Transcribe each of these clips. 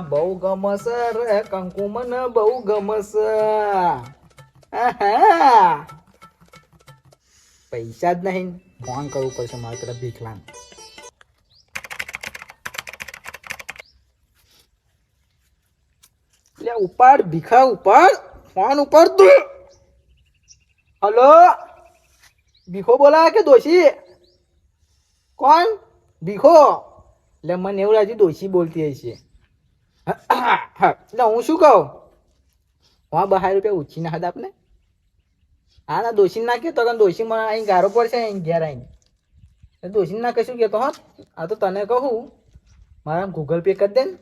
બહુ ગમસ રે કંકુ મને બહુ ગમસ. પૈસા જ નહીં. ફોન કરવું પડશે મારે પેલા ભીખલા લે, ઉપાડ, ભીખા ઉપાડ. ફોન ઉપર તું. હલો? ભીખો બોલા કે દોશી? કોણ? ભીખો? એટલે મને એવું લાગ્યું દોશી બોલતી હશે. એટલે હું શું કહું? હા બહાર રૂપિયા ઉછી ના હતા આપને? હા ના દોશી ના કહેતો કારણ દોશી મને અહીં ગારો પડશે, અહીં ઘેર આવીને. દોશી ના કશું કહેતો, હા? આ તો તને કહું. મારા ગૂગલ પે કરી દે ને.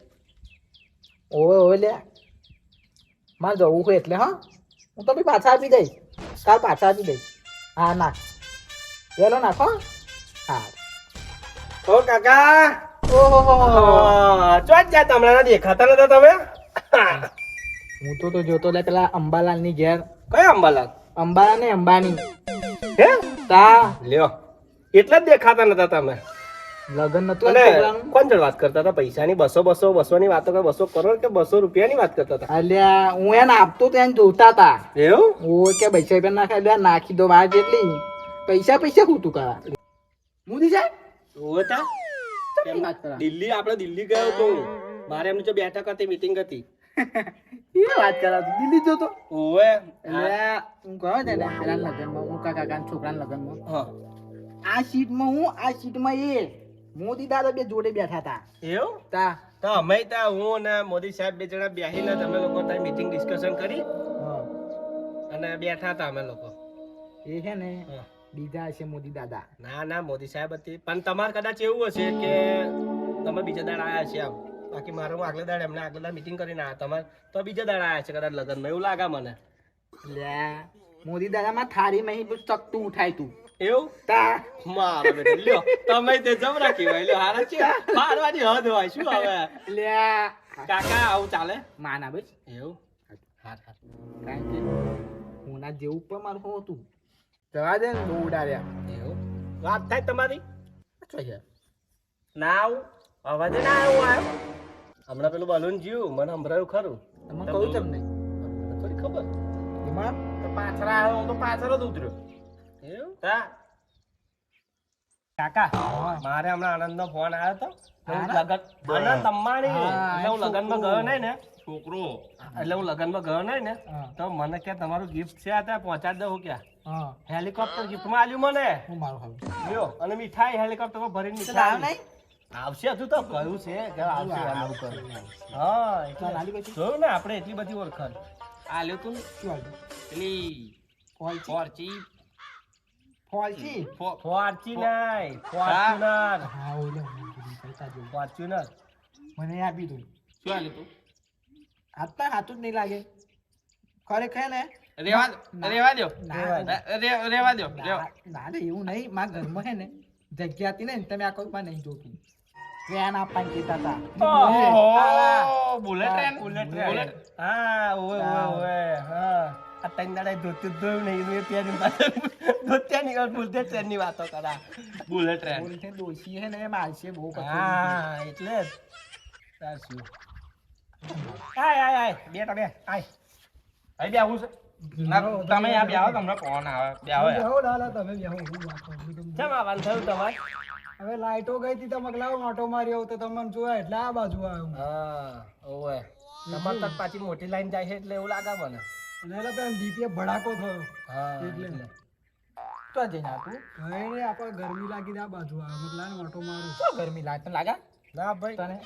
ઓવે ઓવે, લે. મારે જવું હોય એટલે, હા? હું તો બી પાછા આપી દઈશ. કાલ પાછા આપી દઈશ. હા, નાખ. પેલો નાખો હા. ઓ કાકા! ઓહો. ચો જા તમને દેખાતા નતા તમે? હું તો તો જોતો લે પેલા અંબાલાલની ઘેર. કયા અંબાલાલ? અંબાલા ને અંબાની. હે? તા. લ્યો. એટલા જ દેખાતા નતા તમે. લગન નતું કોણ જોડે વાત કરતા હતા? પૈસાની બસો બસો બસો ની વાતો કરે બસો કરોડ કે બસો રૂપિયા ની વાત કરતા હતા? અલ્યા હું એને આપતો તો એને જોતા તા એવું? ઓ કે પૈસા રૂપિયા નાખે અલ્યા નાખી દો વાત જેટલી. પૈસા પૈસા ખૂટું કરા? હું સાહેબ ઓવે તા કેમ વાત કરા? દિલ્હી આપણે દિલ્હી ગયો તો. મારે એમની જો બેઠક હતી મીટિંગ હતી. એ વાત કરા તું. દિલ્હી જોતો ઓવે એટલે હું કહો ને પેલા લગ્નમાં હું કાકા કાકા છોકરાના લગ્નમાં. હા. આ સીટમાં હું આ સીટમાં એ. મોદી દાદા બે જોડે બેઠા હતા. એવું? તા. તો અમે ત્યાં હું અને મોદી સાહેબ બે જણા બેસીને તમે લોકો ત્યાં મીટિંગ ડિસ્કશન કરી. હા. અને બેઠા હતા અમે લોકો. એ છે ને. બીજા હશે મોદી દાદા. ના ના મોદી સાહેબ હતી. પણ તમારે કદાચ એવું હશે કે તમે બીજા દાડા આવ્યા છે આમ. બાકી મારે હું આગલા દાડે એમને આગલા દાડ મીટિંગ કરીને આવ્યા તમારે તો બીજા દાડા આવ્યા છે કદાચ લગ્નમાં. એવું લાગે મને. લે મોદી દાદામાં થાળી માં પેલું ચકતું ઉઠાય તું. એવું? તા. મારો બેટો લ્યો તમે તે જબરા કહેવાય લ્યો હારા છે. મારવાની હદ હોય. શું હવે? લે. કાકા આવું ચાલે? માના બસ. એવું? હાર હાર. કારણ કે ના જેવું પણ મારું હતું. જવા દે ને બહુ ઉડાડ્યા એવું? વાત થાય તમારી? શું છે? ના આવું. અવાજ ના આવ્યો આવ્યો હમણાં પેલું બલૂન જીવ મને સંભળાયું ખરું. તમે કહું તમને. થોડી ખબર. એમાં તો પાછળ આવ્યો હું તો પાછળ જ ઉતર્યો. એવું? હા કાકા. મારે હમણાં આનંદ નો ફોન આવ્યો હતો. લગન. આનંદ અંબાણી એટલે હું છોકરો. લગનમાં ગયો નહીં ને. છોકરો. એટલે હું લગનમાં ગયો નહીં ને. તો મને કે તમારું ગિફ્ટ છે આ ત્યાં પહોંચાડી દઉં ક્યાં? હા. હેલિકોપ્ટર ગિફ્ટમાં આલ્યું મને. હું મારું ખાવું લ્યો. અને મીઠાઈ હેલિકોપ્ટરમાં ભરીને મીઠાઈ. નહીં? આવશે હજુ તો કહ્યું છે. કે આવશે આવું કરું. હા એટલે પછી? જોયું ને આપણે એટલી બધી ઓળખાણ. આ લ્યો તું શું આલ્યું? પેલી ફોલચી ફોર્ચી. ફોલચી ફોર્ચી. નહીં ફોર્ચ્યુનર. હા. ઓલે. ફોર્ચ્યુનર. મને આપી દઉં શું આલ્યું તું? હાથમાં હાથું જ નહીં લાગે. ખરેખર ને રેવા રેવા દો. રેવા દો. ના રે, એવું નહીં મારા ઘરમાં હે ને જગ્યા હતી ને તમે આ કોઈ નહીં જોતું. ટ્રેન આપવાનું કહેતા હતા. બુલેટ ટ્રેન બુલેટ બુલેટ હા ઓવે ઓવે હા. આ ત્રણ દાડા ધોતું ધોયું નહીં એ ધોત્યાની વાત બુલેટ ટ્રેનની વાતો કરા. બુલેટ ટ્રેન બોલ છે ડોશી છે ને એ બહુ હા એટલે જ. શું આય આય આય બે બે આય. અહીં બેહવું છે. ના, તમે આ બેહો તમને ફોન આવે. બેહો બેહો લાલા તમે બેહો હું વાત કરું કેમ આવવાનું થયું તમારે? હવે લાઈટો ગઈ હતી તમે લાવો ઓટો માર્યો તો તમને જોયા એટલે આ બાજુ આવ્યો હા. ઓવે. તમારે તક પાછી મોટી લાઈન જાય છે એટલે એવું લાગે મને. અને એટલે ભડાકો થયો. હા એટલે. એટલે. તો જઈને આપું હવે ને આપણે ગરમી લાગી આ બાજુ આવ્યો એટલે લાઈને મારું. તો ગરમી લાગે? તને લાગે? ના ભાઈ તને?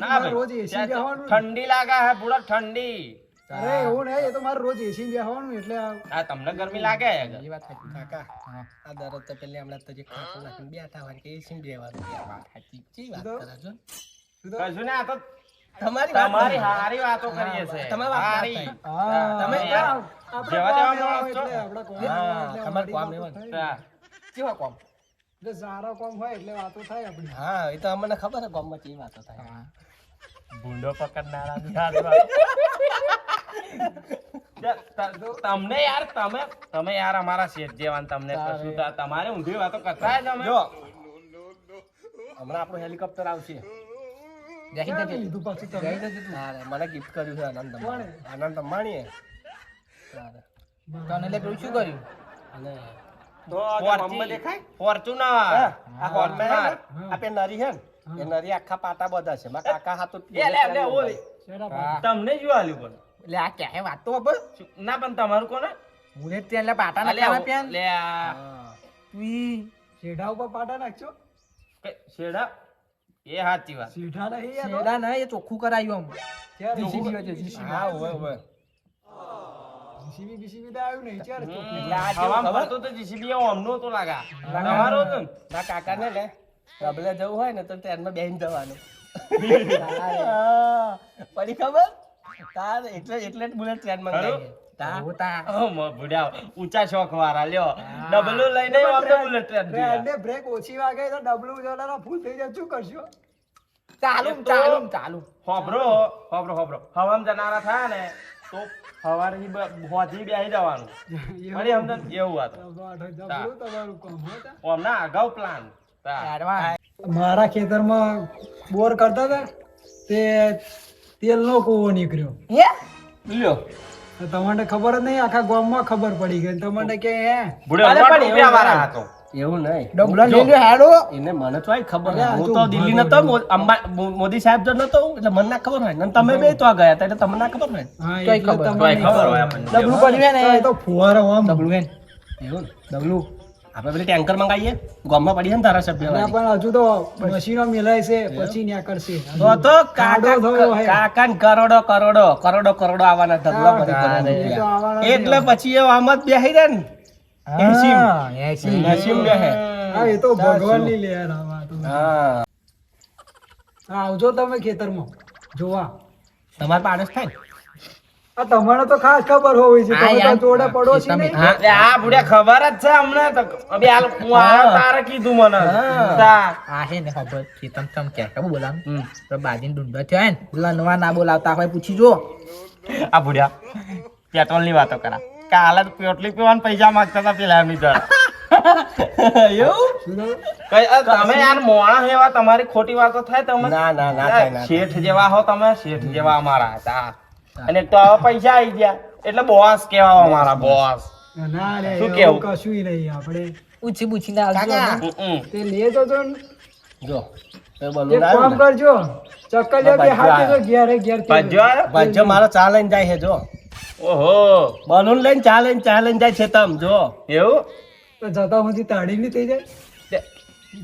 ના રોજ એસી બેહવાનું. ઠંડી લાગે હે પૂરા ઠંડી. અરે એવું નહીં એ તો મારે રોજ એસી બેહવાનું એટલે આ તમને ગરમી લાગે? એ વાત સાચી. કાકા આ દરરોજ તો પેલે હમણાં તો જે ખાટું નાખીને બેઠા હોય કે એસી સિંહ વાત સાચી. ચી વાત કરો છો? કશું ને આ તો તમારી તમારી હારી વાતો કરીએ છે તમે હારી. તમે આપણે યાર, આપણે જેવા તેવા માણસ છો. એટલે આપણે કામ તમારે. કેવા એટલે સારા હોય એટલે વાતો થાય આપણી. હા એ તો અમને ખબર છે ગામમાં ચી વાતો થાય. ભૂંડો પકડનારા તમને યાર તમે તમે યાર અમારા શેઠ જેવાન તમને કશું તમારે ઊંધી વાતો કરતા જ અમે જો. હમણાં આપણું હેલિકોપ્ટર આવશે. મને ગિફ્ટ કર્યું છે આનંદ આનંદ અંબાણીએ. તને એટલે પેલું શું કર્યું? અને તો આ જે મમ્મી દેખાય? ફોર્ચ્યુનર હા, આ હોલમાં હે. ને, હા. આ પે નરી છે નરી આખા પાટા બધા છે. મારા કાકા હાથું એ લે, લે, ઓય. તમને જોવા આલ્યું પણ. એટલે આ ક્યાંય વાત તો બસ. ના પણ તમારું કોને બુલેટ ત્યાં એટલે પાટા નાખ્યા પ્યાન લે આ. તું શેઢા ઉપર પાટા નાખજો. શેડા એ સાચી વાત. શેઢા નહીં યાર તો. ના એ ચોખ્ખું કરાયું આમ. જીસીબી હોય છે જીસીબી હા હોય હોય. જીસીબી બીસીબી તો આવ્યું નહીં ચાર ખબર? તો જીસીબી ઓમનું તો લાગા. તમારું તો ને? કાકાને લે. ડબલે જવું હોય ને તો ટ્રેનમાં બેહીને જવાનું. પડી ખબર? તાર એટલે એટલે જ બુલેટ ટ્રેનમાં ખરું? જાય તા. ઓ, મો ભૂડ્યા ઊંચા શોખ વાળા લ્યો. ડબલું લઈને તો બુલેટ ટ્રેન એટલે બ્રેક ઓછી વાગે તો ડબલું જોડાના ફૂલ થઈ જાય. શું કરશો? ચાલુ એ તો- ચાલુ ચાલુ હોભરો હોભરો હોભરો. હવામ જનારા થા ને તો સવારથી બ- હોજી બેસી જવાનું. અરે અમને એવું હતું ડબલું તમારું કામ હો તા. અમને અગાઉ પ્લાન મારા ખેતરમાં બોર કરતા હતા. તે તેલનો કૂવો નીકળ્યો. હે? લ્યો. તો તમને ખબર જ નહીં આખા ગામમાં ખબર પડી ગઈ તમને કે હે? ભૂડ્યો પણ રૂપિયા વાળા હતો એવું નહીં. ડબલા લઈ લ્યો હેડો. એને મને તો આય ખબર હું તો તો દિલ્હી નતો અંબા મોદી સાહેબ જો નતો એટલે મને ના ખબર હોય. ને તમે બે તો આ ગયા હતા એટલે તમને ના ખબર હોય? તમને ખબર. ડબલું પડ્યું તો એ ને તો ફુવારો આમ ડબલું એવું? ડબલું. આપણે પેલી ટેન્કર મંગાવીએ ગામમાં પડી છે ને ધારાસભ્ય ના પણ હજુ તો મશીનો મિલાય છે પછી ન્યા કરશે. તો તો કાકા કાકા કરોડો કરોડો કરોડો કરોડો આવવાના ધગલો એટલે પછી એ આમ જ બેહી રહે ને. એસીમ. એસીમ એસી. નસીમ બેહે. હા એ તો ભગવાનની લેર. હા. હા, આવજો તમે ખેતરમાં. જોવા. તમારે પાડોશ થાય? આ તમારે તો ખાસ ખબર હોવી છે. તમે તો જોડે પડો છો ને એટલે આ ભૂડ્યા ખબર જ છે અમને તો. અબે હાલ હું આ તારે કીધું મને. હા. આ હે ને ખબર. છે તમ તમ કે ખબર બોલામ તો બાજીન ડુંડા થયો ને. પેલા નવા ના બોલાવતા હોય પૂછી જો આ ભૂડ્યા પેટ્રોલની વાતો કરા. કાલે પેટલી પેટ્રોલ પીવાના પૈસા માંગતા હતા પેલા એમની જોડે. એવું? શું થયું? કઈ અ, તમે યાર મોણા એવા તમારી ખોટી વાતો થાય તમે ના ના ના. શેઠ જેવા હો તમે શેઠ જેવા અમારા હતા. અને તો આવા પૈસા આવી ગયા. એટલે બોસ કેવા મારા બોસ ના રે શું કેવું? કશું નહીં આપણે. પૂછી આવજો કાકા. ને. તે લે તો જો જો કામ ને? કરજો. ચક્કર બે હાથે જો આવ્યો. ઘેર તેલ. ભજ્જો મારો ચા લઈને જાય છે જો. ઓહો. બલૂન લઈને ચા લઈને ચા લઈને જાય છે તમ જો. એવું? તો જતા સુધી તાળી નહીં થઈ જાય.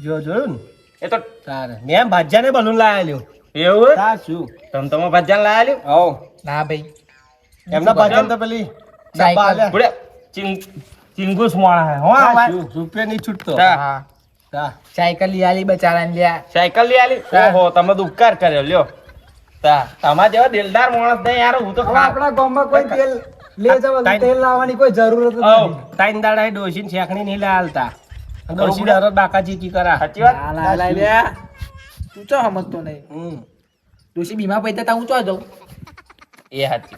જો જોયું ને? એ તો તારે. મેં ભાજ્યાને બલૂન લાયેલું એવું? તા શું? તમ તમે ભજન લાયા લ્યો? હવ. ના ભાઈ. એમના ભાજન તો પેલી ડબ્બા ચિંગુસ મોણા હે હો? રૂપિયા નહીં છૂટતો. હા. સાયકલ લઈ આલી બચારાને લ્યા. સાયકલ લઈ આલી? ઓહો તમે તો ઉપકાર કર્યો લ્યો. તા તમારા જેવા દિલદાર માણસ નહીં યાર હું તો આપણા ગામમાં કોઈ તેલ લે જવા તેલ લાવવાની કોઈ જરૂરત નથી. તાઈન દાડા એ ડોશીને શેકણી નહીં લાલતા ડોશી દરરોજ બાકા ચીકી કરા. સાચી વાત? ના ના લાય. તું ચો સમજતો નહીં. હમ. ડોશી બીમા પૈતા તા હું ચો જાઉં? એ હાચી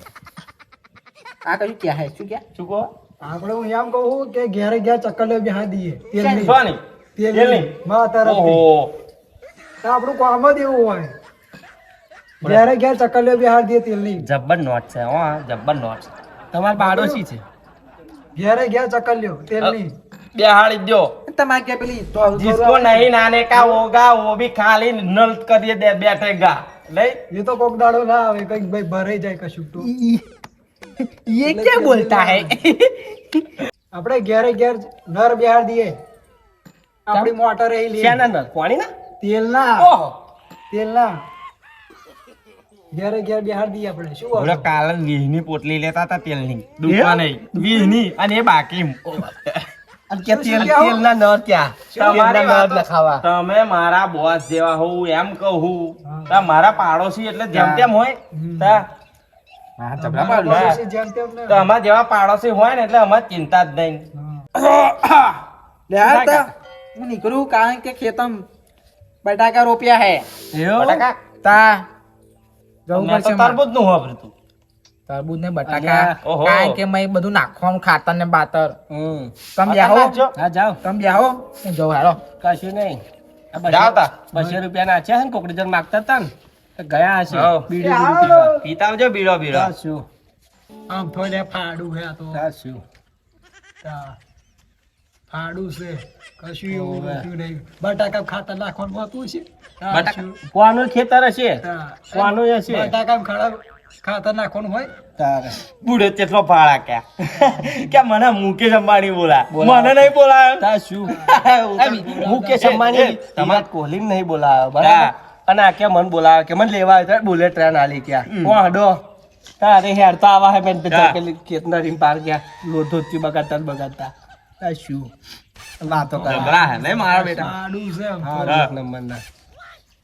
આ કયું ક્યાં હે? શું ક્યાં? શું કહો? આપણે હું એમ કહું કે ઘેરે ઘેર ચક્કર લેવી હા દઈએ તેલ નહીં પાણી તેલ નહીં માં તારા ઓહો. આપણું કામ જ એવું હોય. ઘેરે ઘેર ચક્કર લેવી હા દઈએ તેલ નહીં જબ્બર નોટ છે હા જબ્બર નોટ છે. તમાર પાડોશી છે? ઘેરે ઘેર ચક્કર લ્યો તેલ નહીં બે હાળી દો. તમારે કે પેલી જીસકો નહીં નાને કા ઓગા ઓ ભી ખાલી નલ કરીએ દે બેઠેગા बैठेगा नहीं એ તો કોક દાડો ના આવે કઈક ભાઈ ભરાઈ જાય કશું તો ये क्या बोलता है આપણે ઘેરે ઘેર નર બેહાર દઈએ આપણી મોટર એ લે શેના નળ? પાણીના? તેલ ના ઓહો. તેલ ના ઘેરે ઘેર બેહાર દઈએ આપણે શું બોલો વાંધો? કાલે વીહની પોટલી લેતા હતા તેલની દુકાન નહીં વીહની અને એ બાકી અને કે તેલ? તમારી. તમે મારા બોસ જેવા હોવ એમ કહું. તા મારા પાડોશી એટલે જેમ તેમ હોય. તા અમારા પાડોશી જેમ તેમ ને. તો અમારા જેવા પાડોશી હોય ને એટલે અમારે ચિંતા જ નહીં. હા. નીકળું કારણ કે ખેતમ બટાકા રોપ્યા હે? બટાકા? તા. જવું મેં તો પડશે મારે. નું વાપર્યું તરબૂચ ને બટાકા. કારણ કે મેં બધું નાખવાનું ખાતર ને બાતર. હમ. તમે જાઓ હા. જાઓ. તમે જાઓ હું. જઉં હાલો. કશું નહીં. આ બસો- જાઓ તા. બસો રૂપિયા ના છે ને કોકડી જણ માગતા હતા ને ગયા હશે. બીડી બીડી પીતા આવજો બીડો બીડો. શું આમ થોડે ફાડું હે તો. શું તા. ફાડું છે. કશું એવું. નહીં બટાકા ખાતર નાખવાનું હોતું છે કોનું ખેતર હશે. કોનું હશે? બટાકા ખરા ખાતર નાખવાનું હોય? તારે. બુડે કેટલો ફાળા કે. કે મને મુકેશ અંબાણી બોલા મને નહીં બોલાયો. તા શું? મુકેશ અંબાણી તમાર કોહલી નહીં બોલાવ્યો બરાબર? અને આ કે મને બોલાવે કે મને લેવા આવ્યો બુલેટ ટ્રેન આલી ક્યાં ઓ હડો તારે હેર તો આવા હે બેન. પેલી કેતનરી પાર ગયા. લોધોથી બગાડતા બગાડતા. તા શું? વાતો કરે. હે ને મારા બેટા. ફાડું છે એક નંબરના.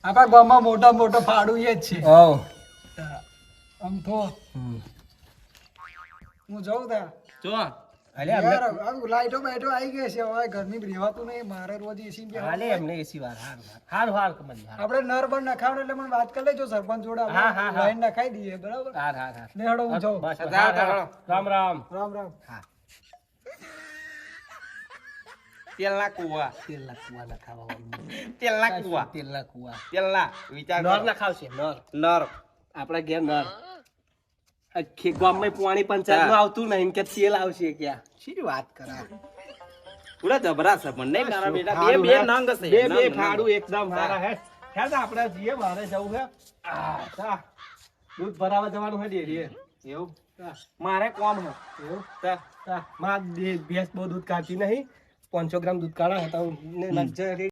આપણા ગામમાં મોટા મોટા ફાડું એ જ છે. હોવ. તા. આમ તો. હું જાઉં તા જો. અલે યાર, આ લાઈટો બેટો આવી ગઈ છે હવે ગરમી રહેવાતું નહીં મારે રોજ એસી હાલે એમને એસી વાર હાર હાર. હારું આપણે નર બન નખાવાનું એટલે મને વાત કરી લેજો સરપંચ જોડે હા, હા, હા. લાઈન નખાઈ દઈએ બરાબર? હાર હાર હાર. ને હેડો હું જાઉં. રામ રામ. રામ રામ. તેલના કુવા. તેલના કુવા નખાવા તેલના કુવા. તેલના કુવા? તેલના વિચાર નર કરો. નખાવશે નર. નર. આપણા ઘેર નર. આખી ગામમાં પાણી પંચાયત આવતું નહીં કે તેલ આવશે ક્યાં? શી વાત કરા? પૂરા જબરા છે પણ નહીં મારા બેટા. બે બે નંગ છે. બે બે. ફાડું એકદમ સારા હે. ખ્યાલ આપણે જીએ મારે જવું હે? આ, દૂધ ભરાવા જવાનું હે ડેરીએ? એવું? મારે કોમ હે? એવું? તા. માં ભેંસ બહુ દૂધ કાઢતી નહીં. પાંચસો ગ્રામ દૂધ કાઢા હતા. હું